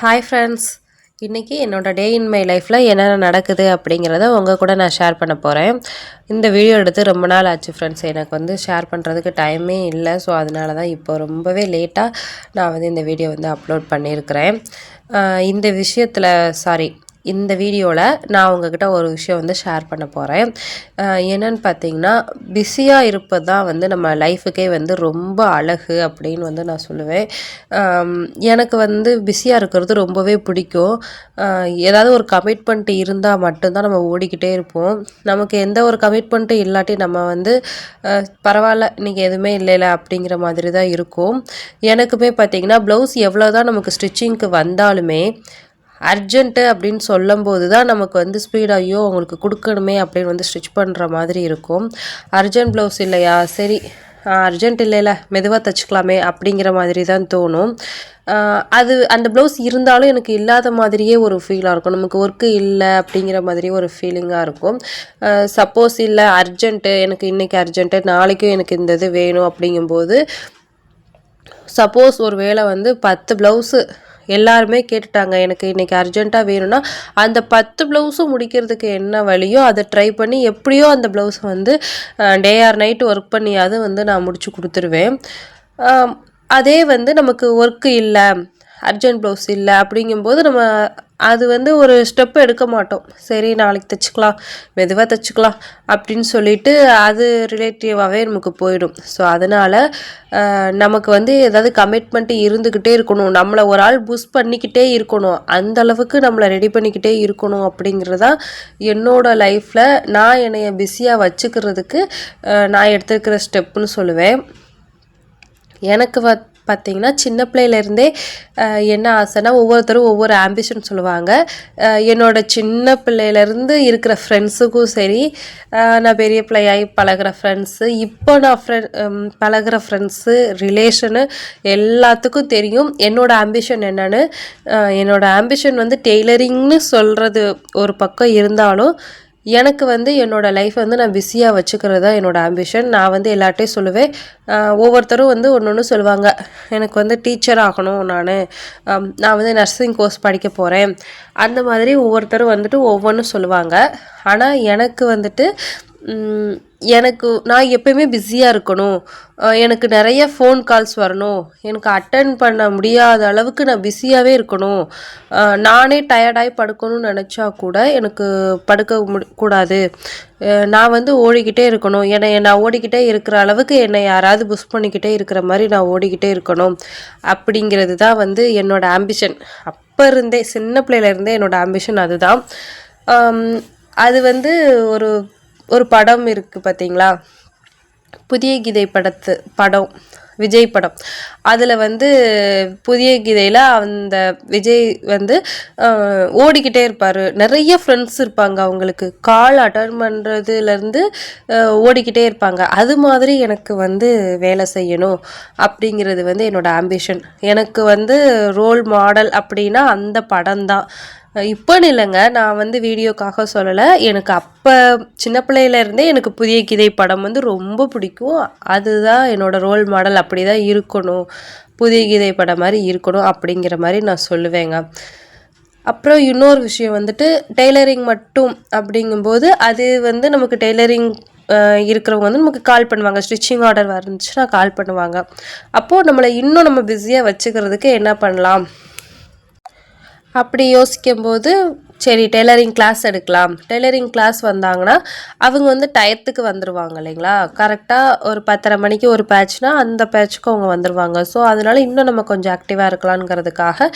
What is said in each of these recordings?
Hi friends இன்றைக்கி என்னோடய டே in my லைஃப்பில் என்னென்ன நடக்குது அப்படிங்கிறத உங்கள் கூட நான் ஷேர் பண்ண போகிறேன் இந்த வீடியோ எடுத்து ரொம்ப நாள் ஆச்சு ஃப்ரெண்ட்ஸ் எனக்கு வந்து ஷேர் பண்ணுறதுக்கு டைமே இல்லை. ஸோ அதனால தான் இப்போ ரொம்பவே லேட்டாக நான் வந்து இந்த வீடியோ வந்து அப்லோட் பண்ணியிருக்கிறேன். இந்த விஷயத்தில் சாரி இந்த வீடியோவில் நான் உங்ககிட்ட ஒரு விஷயம் வந்து ஷேர் பண்ண போகிறேன் என்னன்னு பார்த்தீங்கன்னா பிஸியாக இருப்பது தான் வந்து நம்ம லைஃபுக்கே வந்து ரொம்ப அழகு அப்படின்னு வந்து நான் சொல்லுவேன். எனக்கு வந்து பிஸியாக இருக்கிறது ரொம்பவே பிடிக்கும். ஏதாவது ஒரு கமிட்மெண்ட் இருந்தால் மட்டும்தான் நம்ம ஓடிக்கிட்டே இருப்போம். நமக்கு எந்த ஒரு கமிட்மெண்ட்டும் இல்லாட்டி நம்ம வந்து பரவாயில்ல இன்றைக்கி எதுவுமே இல்லைல்ல அப்படிங்கிற மாதிரி தான் இருக்கும். எனக்குமே பார்த்தீங்கன்னா ப்ளவுஸ் எவ்வளோ தான் நமக்கு ஸ்டிச்சிங்க்கு வந்தாலுமே அர்ஜென்ட்டு அப்படின்னு சொல்லும்போது தான் நமக்கு வந்து ஸ்பீட் ஐயோ உங்களுக்கு கொடுக்கணுமே அப்படின்னு வந்து ஸ்டிச் பண்ணுற மாதிரி இருக்கும். அர்ஜென்ட் ப்ளவுஸ் இல்லையா? சரி அர்ஜென்ட் இல்லைல்ல மெதுவாக தைச்சிக்கலாமே அப்படிங்கிற மாதிரி தான் தோணும் அது அந்த ப்ளவுஸ் இருந்தாலும் எனக்கு இல்லாத மாதிரியே ஒரு ஃபீலாக இருக்கும். நமக்கு ஒர்க்கு இல்லை அப்படிங்கிற மாதிரி ஒரு ஃபீலிங்காக இருக்கும். சப்போஸ் இல்லை அர்ஜென்ட்டு எனக்கு இன்றைக்கி அர்ஜென்ட்டு நாளைக்கும் எனக்கு இந்த இது வேணும் அப்படிங்கும்போது சப்போஸ் ஒரு வேளை வந்து பத்து ப்ளவுஸு எல்லாருமே கேட்டுட்டாங்க எனக்கு இன்றைக்கி அர்ஜென்ட்டாக வேணும்னா அந்த பத்து ப்ளவுஸும் முடிக்கிறதுக்கு என்ன வழியோ அதை ட்ரை பண்ணி எப்படியோ அந்த ப்ளவுஸை வந்து டே ஆர் நைட் ஒர்க் பண்ணியாவது வந்து நான் முடிச்சு கொடுத்துருவேன். அதே வந்து நமக்கு ஒர்க்கு இல்லை அர்ஜென்ட் ப்ளவுஸ் இல்லை அப்படிங்கும்போது நம்ம அது வந்து ஒரு ஸ்டெப் எடுக்க மாட்டோம். சரி நாளைக்கு தைச்சிக்கலாம் மெதுவாக தைச்சிக்கலாம் அப்படின்னு சொல்லிட்டு அது ரிலேட்டிவாகவே நமக்கு போயிடும். ஸோ அதனால் நமக்கு வந்து ஏதாவது கமிட்மெண்ட்டு இருந்துக்கிட்டே இருக்கணும். நம்மளை ஒரு ஆள் புஷ் பண்ணிக்கிட்டே இருக்கணும். அந்த அளவுக்கு நம்மளை ரெடி பண்ணிக்கிட்டே இருக்கணும் அப்படிங்கிறது தான் என்னோட லைஃப்பில் நான் என்னைய பிஸியாக வச்சுக்கிறதுக்கு நான் எடுத்துருக்கிற ஸ்டெப்புன்னு சொல்லுவேன். எனக்கு வ பார்த்தீங்கன்னா சின்ன பிள்ளையிலேருந்தே என்ன ஆசைன்னா ஒவ்வொருத்தரும் ஒவ்வொரு ஆம்பிஷன் சொல்லுவாங்க. என்னோட சின்ன பிள்ளையிலேருந்து இருக்கிற ஃப்ரெண்ட்ஸுக்கும் சரி நான் பெரிய பிள்ளையாகி பழகுற ஃப்ரெண்ட்ஸு இப்போ நான் ஃப்ரெண்ட் பழகுற ஃப்ரெண்ட்ஸு ரிலேஷனு எல்லாத்துக்கும் தெரியும். என்னோட ஆம்பிஷன் என்னன்னு என்னோட ஆம்பிஷன் வந்து டெய்லரிங்னு சொல்கிறது ஒரு பக்கம் இருந்தாலும் எனக்கு வந்து என்னோடய லைஃப் வந்து நான் பிஸியாக வச்சுக்கிறது தான் என்னோடய ஆம்பிஷன் நான் வந்து எல்லார்ட்டையும் சொல்லுவேன். ஒவ்வொருத்தரும் வந்து ஒன்று ஒன்று சொல்லுவாங்க. எனக்கு வந்து டீச்சர் ஆகணும் நான். நான் வந்து நர்சிங் கோர்ஸ் படிக்க போகிறேன் அந்த மாதிரி ஒவ்வொருத்தரும் வந்துட்டு ஒவ்வொன்றும் சொல்லுவாங்க. ஆனால் எனக்கு வந்துட்டு எனக்கு நான் எப்பயுமே பிஸியாக இருக்கணும். எனக்கு நிறைய ஃபோன் கால்ஸ் வரணும். எனக்கு அட்டன் பண்ண முடியாத அளவுக்கு நான் பிஸியாகவே இருக்கணும். நானே டயர்டாகி படுக்கணும்னு நினச்சா கூட எனக்கு படுக்க முடி கூடாது. நான் வந்து ஓடிக்கிட்டே இருக்கணும். என்னை நான் ஓடிக்கிட்டே இருக்கிற அளவுக்கு என்னை யாராவது புஷ் பண்ணிக்கிட்டே இருக்கிற மாதிரி நான் ஓடிக்கிட்டே இருக்கணும். அப்படிங்கிறது தான் வந்து என்னோடய ஆம்பிஷன் அப்போ இருந்தே சின்ன பிள்ளையில இருந்தே என்னோட ஆம்பிஷன் அதுதான். அது வந்து ஒரு ஒரு படம் இருக்குது பார்த்தீங்களா புதிய கீதை படத்து படம் விஜய் படம். அதில் வந்து புதிய கீதையில் அந்த விஜய் வந்து ஓடிக்கிட்டே இருப்பார். நிறைய ஃப்ரெண்ட்ஸ் இருப்பாங்க அவங்களுக்கு. கால் அட்டன் பண்ணுறதுலேருந்து ஓடிக்கிட்டே இருப்பாங்க. அது மாதிரி எனக்கு வந்து வேலை செய்யணும் அப்படிங்கிறது வந்து என்னோடய ஆம்பிஷன் எனக்கு வந்து ரோல் மாடல் அப்படின்னா அந்த படம் தான் இப்போன்னு இல்லைங்க. நான் வந்து வீடியோக்காக சொல்லலை. எனக்கு அப்போ சின்ன பிள்ளையிலேருந்தே எனக்கு புதிய கீதை படம் வந்து ரொம்ப பிடிக்கும். அதுதான் என்னோடய ரோல் மாடல் அப்படி தான் இருக்கணும். புதிய கீதை படம் மாதிரி இருக்கணும் அப்படிங்கிற மாதிரி நான் சொல்லுவேங்க. அப்புறம் இன்னொரு விஷயம் வந்துட்டு டெய்லரிங் மட்டும் அப்படிங்கும்போது அது வந்து நமக்கு டெய்லரிங் இருக்கிறவங்க வந்து நமக்கு கால் பண்ணுவாங்க. ஸ்டிச்சிங் ஆர்டர் வந்துச்சுன்னா கால் பண்ணுவாங்க. அப்போது நம்மளை இன்னும் நம்ம பிஸியாக வச்சுக்கிறதுக்கு என்ன பண்ணலாம்? அப்படி யோசிக்கும்போது சரி டெய்லரிங் கிளாஸ் எடுக்கலாம். டெய்லரிங் கிளாஸ் வந்தாங்கன்னா அவங்க வந்து டயத்துக்கு வந்துடுவாங்க இல்லைங்களா? கரெக்டாக ஒரு பத்தரை மணிக்கு ஒரு பேட்ச்னா அந்த பேட்ச்க்கு அவங்க வந்துடுவாங்க ஸோ அதனால இன்னும் நம்ம கொஞ்சம் ஆக்டிவாக இருக்கலாங்கிறதுக்காக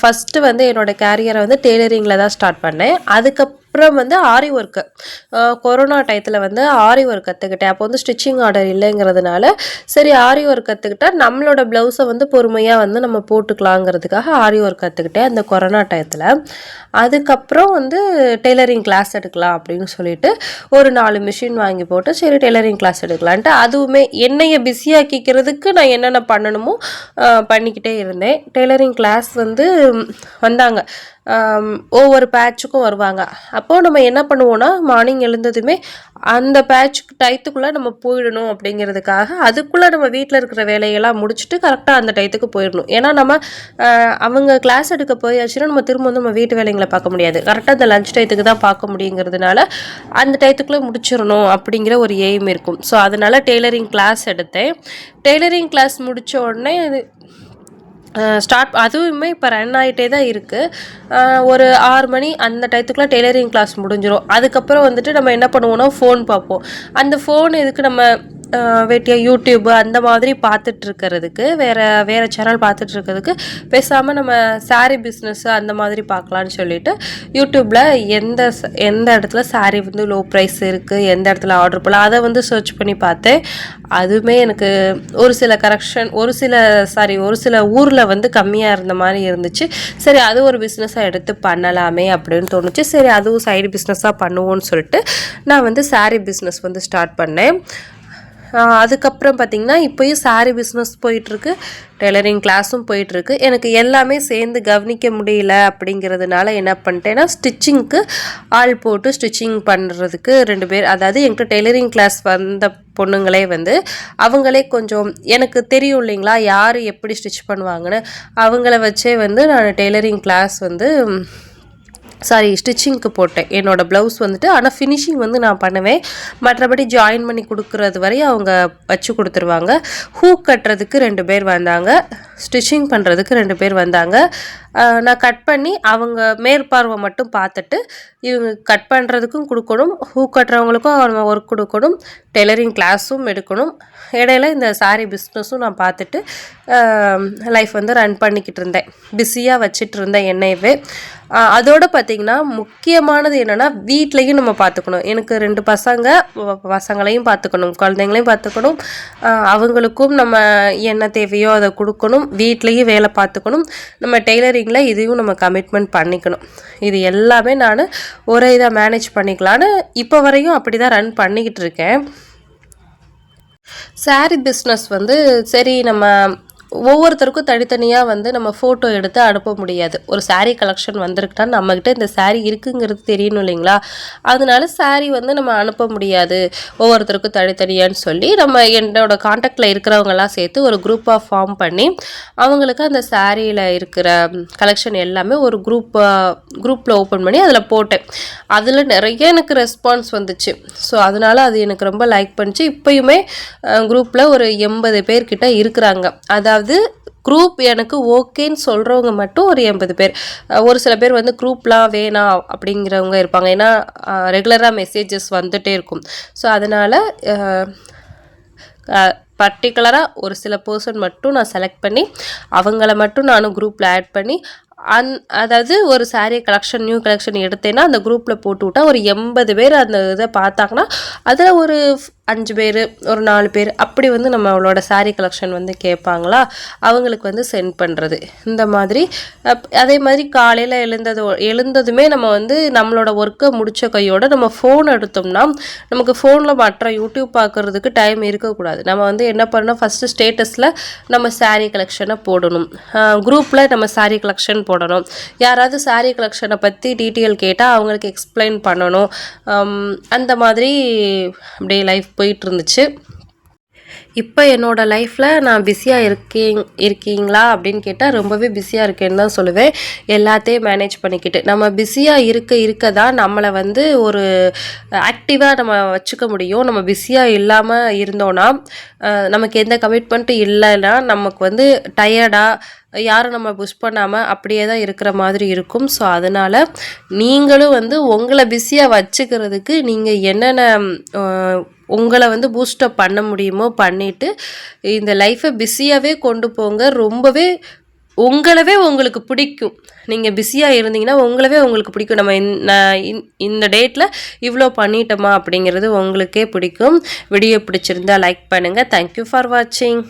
ஃபஸ்ட்டு வந்து என்னோட கேரியரை வந்து டெய்லரிங்கில் தான் ஸ்டார்ட் பண்ணேன். அதுக்கப்புறம் அப்புறம் வந்து ஆரி ஒர்க்கு கொரோனா டயத்தில் வந்து ஆரி ஒர்க் கற்றுக்கிட்டேன் அப்போ வந்து ஸ்டிச்சிங் ஆர்டர் இல்லைங்கிறதுனால சரி ஆரி ஒர்க் கற்றுக்கிட்டா நம்மளோட ப்ளவுஸை வந்து பொறுமையாக வந்து நம்ம போட்டுக்கலாங்கிறதுக்காக ஆரி ஒர்க் கற்றுக்கிட்டேன் அந்த கொரோனா டயத்தில் அதுக்கப்புறம் வந்து டெய்லரிங் கிளாஸ் எடுக்கலாம் அப்படின்னு சொல்லிட்டு ஒரு நாலு மிஷின் வாங்கி போட்டு சரி டெய்லரிங் கிளாஸ் எடுக்கலான்ட்டு அதுவுமே என்னைய பிஸியாக்கிக்கிறதுக்கு நான் என்னென்ன பண்ணணுமோ பண்ணிக்கிட்டே இருந்தேன். டெய்லரிங் கிளாஸ் வந்து வந்தாங்க. ஒவ்வொரு பேட்சுக்கும் வருவாங்க. அப்போது நம்ம என்ன பண்ணுவோன்னா மார்னிங் எழுந்ததுமே அந்த பேட்சுக்கு டயத்துக்குள்ளே நம்ம போயிடணும் அப்படிங்கிறதுக்காக அதுக்குள்ளே நம்ம வீட்டில் இருக்கிற வேலையெல்லாம் முடிச்சுட்டு கரெக்டாக அந்த டயத்துக்கு போயிடணும். ஏன்னா நம்ம அவங்க கிளாஸ் எடுக்க போயாச்சுன்னா நம்ம திரும்ப வந்து நம்ம வீட்டு வேலைங்களை பார்க்க முடியாது. கரெக்டாக அந்த லஞ்ச் டயத்துக்கு தான் பார்க்க முடியுங்கிறதுனால அந்த டயத்துக்குள்ளே முடிச்சிடணும் அப்படிங்கிற ஒரு எய்ம் இருக்கும். ஸோ அதனால் டெய்லரிங் கிளாஸ் எடுத்தேன். டெய்லரிங் கிளாஸ் முடித்த உடனே அது ஸ்டார்ட் அதுவுமே இப்போ ரன் ஆகிட்டே தான் இருக்குது ஒரு ஆறு மணி அந்த டயத்துக்குலாம் டெய்லரிங் கிளாஸ் முடிஞ்சிடும் அதுக்கப்புறம் வந்துட்டு நம்ம என்ன பண்ணுவோம்னா ஃபோன் பார்ப்போம். அந்த ஃபோன் எதுக்கு நம்ம வெட்டியாக யூடியூப்பு அந்த மாதிரி பார்த்துட்டு இருக்கிறதுக்கு வேறு வேறு சேனல் பார்த்துட்டு இருக்கிறதுக்கு பேசாமல் நம்ம சாரீ பிஸ்னஸ் அந்த மாதிரி பார்க்கலான்னு சொல்லிட்டு யூடியூப்பில் எந்த எந்த இடத்துல சாரீ வந்து லோ ப்ரைஸ் இருக்குது எந்த இடத்துல ஆர்டர் பண்ணலாம் அதை வந்து சர்ச் பண்ணி பார்த்தேன். அதுவுமே எனக்கு ஒரு சில கரெக்ஷன் ஒரு சில சாரி ஒரு சில ஊரில் வந்து கம்மியாக இருந்த மாதிரி இருந்துச்சு. சரி அது ஒரு பிஸ்னஸாக எடுத்து பண்ணலாமே அப்படின்னு தோணுச்சு. சரி அதுவும் சைடு பிஸ்னஸாக பண்ணுவோன்னு சொல்லிட்டு நான் வந்து சாரீ பிஸ்னஸ் வந்து ஸ்டார்ட் பண்ணேன். அதுக்கப்புறம் பார்த்திங்கன்னா இப்போயும் saree பிஸ்னஸ் போயிட்டுருக்கு. டெய்லரிங் கிளாஸும் போயிட்டுருக்கு. எனக்கு எல்லாமே சேர்ந்து கவனிக்க முடியல அப்படிங்கிறதுனால என்ன பண்ணிட்டேன்னா ஸ்டிச்சிங்க்கு ஆள் போட்டு ஸ்டிச்சிங் பண்ணுறதுக்கு ரெண்டு பேர் அதாவது என்கிட்ட டெய்லரிங் கிளாஸ் வந்த பொண்ணுங்களே வந்து அவங்களே கொஞ்சம் எனக்கு தெரியும் இல்லைங்களா யார் எப்படி ஸ்டிச் பண்ணுவாங்கன்னு. அவங்கள வச்சே வந்து நான் டெய்லரிங் கிளாஸ் வந்து சாரி ஸ்டிச்சிங்க்கு போட்டேன். என்னோட ப்ளவுஸ் வந்துட்டு ஆனால் ஃபினிஷிங் வந்து நான் பண்ணுவேன். மற்றபடி ஜாயின் பண்ணி கொடுக்குறது வரையும் அவங்க வச்சு கொடுத்துருவாங்க. ஹூக் கட்டுறதுக்கு ரெண்டு பேர் வந்தாங்க. ஸ்டிச்சிங் பண்ணுறதுக்கு ரெண்டு பேர் வந்தாங்க. நான் கட் பண்ணி அவங்க மேற்பார்வை மட்டும் பார்த்துட்டு இவங்க கட் பண்ணுறதுக்கும் கொடுக்கணும் ஹூ கட்டுறவங்களுக்கும் அவங்க ஒர்க் கொடுக்கணும் டெய்லரிங் கிளாஸும் எடுக்கணும். இடையில இந்த சாரீ பிஸ்னஸும் நான் பார்த்துட்டு லைஃப் வந்து ரன் பண்ணிக்கிட்டு இருந்தேன். பிஸியாக வச்சுட்டு இருந்தேன் என்னையவே. அதோடு பார்த்திங்கன்னா பார்த்தீங்கன்னா முக்கியமானது என்னென்னா வீட்லேயும் நம்ம பார்த்துக்கணும். எனக்கு ரெண்டு பசங்க பசங்களையும் பார்த்துக்கணும் குழந்தைங்களையும் பார்த்துக்கணும். அவங்களுக்கும் நம்ம என்ன தேவையோ அதை கொடுக்கணும். வீட்லேயும் வேலை பார்த்துக்கணும். நம்ம டெய்லரிங் டெய்லரிங்கில் இதையும் நம்ம கமிட்மெண்ட் பண்ணிக்கணும். இது எல்லாமே நான் ஒரே இதாக மேனேஜ் பண்ணிக்கலான்னு இப்போ வரையும் அப்படி தான் ரன் பண்ணிக்கிட்டு இருக்கேன். Saree பிஸ்னஸ் வந்து சரி நம்ம ஒவ்வொருத்தருக்கும் தனித்தனியாக வந்து நம்ம ஃபோட்டோ எடுத்து அனுப்ப முடியாது. ஒரு சாரீ கலெக்ஷன் வந்திருக்குன்னா நம்மக்கிட்ட இந்த சாரீ இருக்குங்கிறது தெரியணும் இல்லைங்களா? அதனால சாரீ வந்து நம்ம அனுப்ப முடியாது. ஒவ்வொருத்தருக்கும் தனித்தனியான்னு சொல்லி நம்ம என்னோட காண்டாக்டில் இருக்கிறவங்களாம் சேர்த்து ஒரு குரூப்பாக ஃபார்ம் பண்ணி அவங்களுக்கு அந்த சாரியில் இருக்கிற கலெக்ஷன் எல்லாமே ஒரு குரூப்பாக குரூப்பில் ஓப்பன் பண்ணி அதில் போட்டேன். அதில் நிறைய எனக்கு ரெஸ்பான்ஸ் வந்துச்சு. ஸோ அதனால அது எனக்கு ரொம்ப லைக் பண்ணிச்சு. இப்போயுமே குரூப்பில் ஒரு எண்பது பேர்கிட்ட இருக்கிறாங்க. அதாவது குரூப் எனக்கு ஓகேன்னு சொல்கிறவங்க மட்டும் ஒரு எண்பது பேர். ஒரு சில பேர் வந்து குரூப்லாம் வேணாம் அப்படிங்கிறவங்க இருப்பாங்க. ஏன்னா ரெகுலராக மெசேஜஸ் வந்துட்டே இருக்கும். ஸோ அதனால் பர்டிகுலராக ஒரு சில பர்சன் மட்டும் நான் செலக்ட் பண்ணி அவங்கள மட்டும் நானும் குரூப்பில் ஆட் பண்ணி அந் அதாவது ஒரு சாரீ கலெக்ஷன் நியூ கலெக்ஷன் எடுத்தேன்னா அந்த குரூப்பில் போட்டு விட்டால் ஒரு எண்பது பேர் அந்த இதை பார்த்தாங்கன்னா அதில் ஒரு அஞ்சு பேர் ஒரு நாலு பேர் அப்படி வந்து நம்ம அவளோட சாரீ கலெக்ஷன் வந்து கேட்பாங்களா? அவங்களுக்கு வந்து சென்ட் பண்ணுறது இந்த மாதிரி அதே மாதிரி காலையில் எழுந்தது எழுந்ததுமே நம்ம வந்து நம்மளோட ஒர்க்கை முடித்த கையோடு நம்ம ஃபோன் எடுத்தோம்னா நமக்கு ஃபோனில் மற்ற யூடியூப் பார்க்குறதுக்கு டைம் இருக்கக்கூடாது. நம்ம வந்து என்ன பண்ணணும்? ஃபஸ்ட்டு ஸ்டேட்டஸில் நம்ம சாரீ கலெக்ஷனை போடணும். குரூப்பில் நம்ம சாரீ கலெக்ஷன் போடணும். யாராவது சாரீ கலெக்ஷனை பற்றி டீட்டெயில் கேட்டால் அவங்களுக்கு எக்ஸ்பிளைன் பண்ணணும். அந்த மாதிரி அப்படியே லைஃப் போயிட்டு இருந்துச்சு இப்போ என்னோட லைஃப்பில் நான் பிஸியாக இருக்கீங் இருக்கீங்களா அப்படின்னு கேட்டால் ரொம்பவே பிஸியாக இருக்கேன்னு தான் சொல்லுவேன். எல்லாத்தையும் மேனேஜ் பண்ணிக்கிட்டு. நம்ம பிஸியாக இருக்க இருக்க தான் நம்மளை வந்து ஒரு ஆக்டிவாக நம்ம வச்சுக்க முடியும். நம்ம பிஸியாக இல்லாமல் இருந்தோன்னா நமக்கு எந்த கமிட்மெண்ட்டும் இல்லைன்னா நமக்கு வந்து டயர்டாக யாரும் நம்ம புஷ் பண்ணாமல் அப்படியே தான் இருக்கிற மாதிரி இருக்கும். ஸோ அதனால் நீங்களும் வந்து உங்களை பிஸியாக வச்சுக்கிறதுக்கு நீங்கள் என்னென்ன உங்களை வந்து பூஸ்டப் பண்ண முடியுமோ பண்ணிவிட்டு இந்த லைஃப்பை பிஸியாகவே கொண்டு போங்க. ரொம்பவே உங்களவே உங்களுக்கு பிடிக்கும். நீங்கள் பிஸியாக இருந்தீங்கன்னா உங்களவே உங்களுக்கு பிடிக்கும். நம்ம இந்த நான் இந்த டேட்டில் இவ்வளோ பண்ணிட்டோமா அப்படிங்கிறது உங்களுக்கே பிடிக்கும். வீடியோ பிடிச்சிருந்தா லைக் பண்ணுங்கள் தேங்க்யூ ஃபார் வாட்சிங்